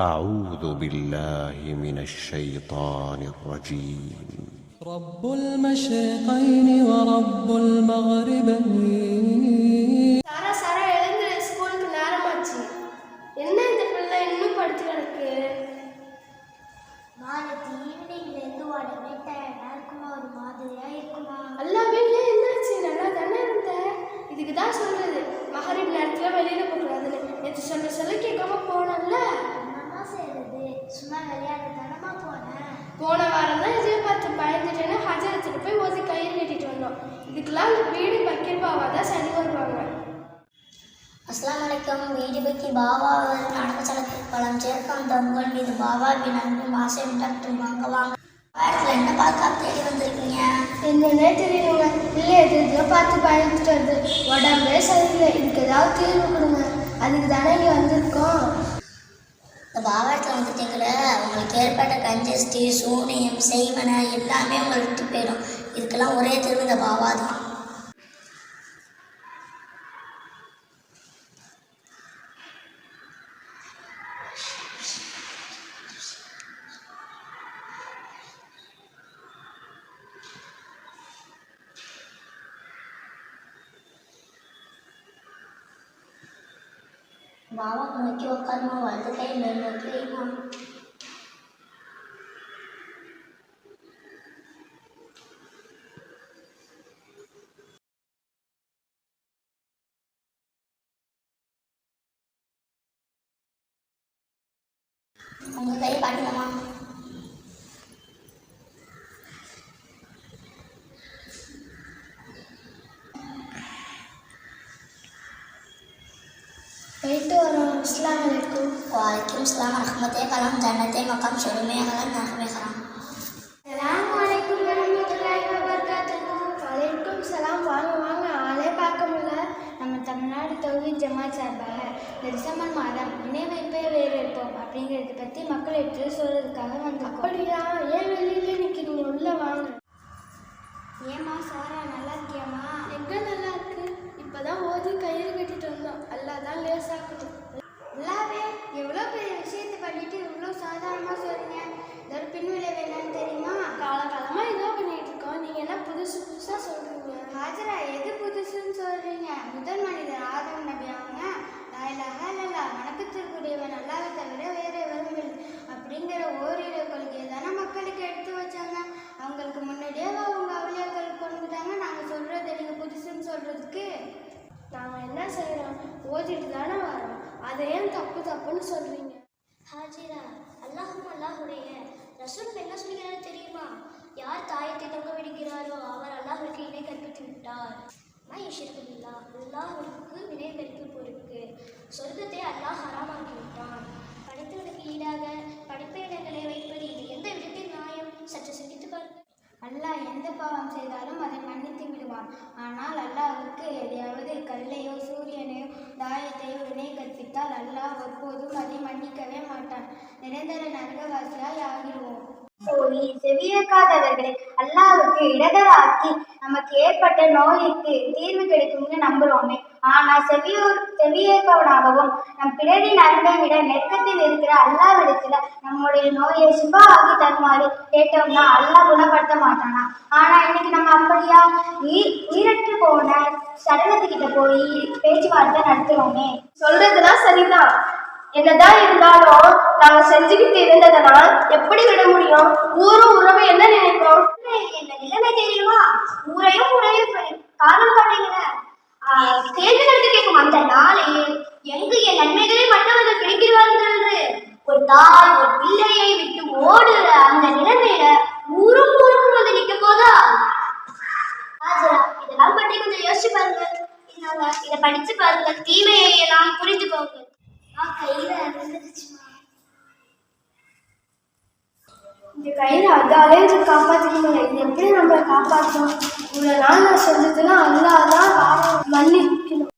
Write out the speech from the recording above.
أعوذ بالله من الشيطان الرجيم رب المشرقين ورب المغربين சாரா சாரா எழுந்து ஸ்கூலுக்கு நேரமாச்சு என்ன இந்த பிள்ளை இன்னும் படிச்சு கிடக்கு நாளைக்கு ஈவினிங்ல இருந்து உடனே டயர்டா இருக்குமா ஒரு மாதிரியா இருக்குமா எல்லா வீட்லயும் என்னாச்சு நல்லா தானே இருந்த இதுக்கு தான் சொல்றது மகரிப் நேரத்துல பாபாவின் நடனச்சலத்தில் பலம் சேர்க்க வந்த உங்கள் மீது பாபாவின் அன்பும் ஆசையும் டாக்டர் வாங்க வாங்க வேடத்தில் என்ன பார்க்க தேடி வந்திருக்கீங்க? என்னன்னே தெரியலங்க இல்லை எது எதையோ பார்த்து பயந்துட்டு வருது உடம்பே சரியில்லை இதுக்கு ஏதாவது தீர்வு கொடுங்க. அதுக்கு தானே இங்கே வந்திருக்கோம். இந்த பாபாத்தில் வந்துட்டீங்களே உங்களுக்கு ஏற்பட்ட கஞ்சஸ்டி சூனியம் செய்வன எல்லாமே உங்களை விட்டு போயிடும். இதுக்கெல்லாம் ஒரே தீர்வு இந்த பாபா தான். bỏ người ngồi chua con không tôi cái mềm mềm tôi không Ông có thấy bạn làm không? சொல்லிட்டு வரும் இஸ்லாம் அலைக்கும் வாலைக்கும் இஸ்லாம் ரஹமத்தே கலாம் ஜன்னத்தே மக்காம் ஷெருமே கலாம் நரமே கலாம் சலாம் வலைக்கும் வரமத்துல்லாஹி வபரகாத்துஹு வலைக்கும் வாங்க வாங்க ஆளே பார்க்க முடியல நம்ம தமிழ்நாடு தொகுதி ஜமாத் சார்பாக டிசம்பர் மாதம் நினைவைப்பே வேறேற்போம் அப்படிங்கிறத பற்றி மக்கள் எடுத்து சொல்றதுக்காக வந்திருக்கோம். அப்படியா? ஏன் வெளியிலே நிற்கிறீங்க உள்ளே வாங்க. சாதாரணமாக சொல்கிறீங்க இதோட பின்விளைவு என்னன்னு தெரியுமா? காலகாலமா ஏதோ பண்ணிட்டு இருக்கோம் நீங்க என்ன புதுசு புதுசா சொல்றீங்க? ஹாஜரா எது புதுசுன்னு சொல்கிறீங்க முதல் மனிதர் ஆதம் நபி அவங்க. லாயிலாக இல்லல்லா வணக்கத்திற்குரியவன் அல்லாவை தவிர வேற எவரும் இல்லை. அப்படிங்கிற ஓரிரு கொள்கையை தானே மக்களுக்கு எடுத்து வச்சாங்க. அவங்களுக்கு முன்னாடியே அவங்க அவளியாக்கள் கொண்டுட்டாங்க. நாங்கள் சொல்கிறத நீங்கள் புதுசுன்னு சொல்கிறதுக்கு நாங்க என்ன செய்யறோம் ஓதிட்டு தானே வரோம் அதை ஏன் தப்பு தப்புன்னு சொல்றீங்க. ஹாஜிரா அல்லாஹும் அல்லாஹுடைய ரசூல் என்ன சொல்கிறாரு தெரியுமா? யார் தாயத்தை தொங்க விடுகிறாரோ அவர் அல்லாஹுக்கு இணை கற்பித்து விட்டார். நான் ஈஸ்வரபில்லா அல்லாஹுக்கு வினை வெறுப்பு பொறுப்பு சொர்க்கத்தை அல்லாஹ் ஹராமாக்கி மன்னித்து ஆனால் அல்லாவுக்கு எதையாவது கல்லையோ சூரியனையோ தாயத்தையோ இணை கற்பித்தால் அல்லாஹ் ஒருபோதும் அதை மன்னிக்கவே மாட்டான். நிரந்தர நரகவாசியாய் ஆகிடுவோம் போய் செவியேற்காதவர்களை அல்லாவுக்கு இடதராக்கி நமக்கு ஏற்பட்ட நோய்க்கு தீர்வு கிடைக்கும்னு நம்புறோமே. ஆனா செவியோர் செவியேற்பவனாகவும் நம் பிறரின் அன்பை விட நெருக்கத்தில் இருக்கிற அல்லாவிடத்துல நம்முடைய நோயை சுபா ஆகி தருமாறு கேட்டோம்னா அல்லாஹ் குணப்படுத்த மாட்டானா? ஆனா இன்னைக்கு நம்ம அப்படியா உயிர் உயிரற்று போன சடலத்துக்கிட்ட போய் பேச்சுவார்த்தை நடத்துறோமே? சொல்றதுதான் சரிதான். என்னதான் இருந்தாலும் நாங்க செஞ்சுக்கிட்டு இருந்ததனால் எப்படி விட முடியும்? ஊரும் உறவு என்ன நினைக்கும்? என்ன நிலைமை தெரியுமா? தாய் ஒரு பிள்ளையை விட்டு ஓடுற அந்த நிலைமையில ஊரும் ஊரும் வந்து நிக்க போதா? ஆஜரா இதெல்லாம் பற்றி கொஞ்சம் யோசிச்சு பாருங்க. இதை படிச்சு பாருங்க. தீமையை எல்லாம் புரிஞ்சு போங்க. கையில இந்த கயிறு அதாலே இது காப்பாத்திக்கணும். இது எப்படி நம்மளை காப்பாற்றும் இவ்வளோ நாள் நான் செஞ்சதுன்னா அல்லாதான் மன்னிக்கணும்.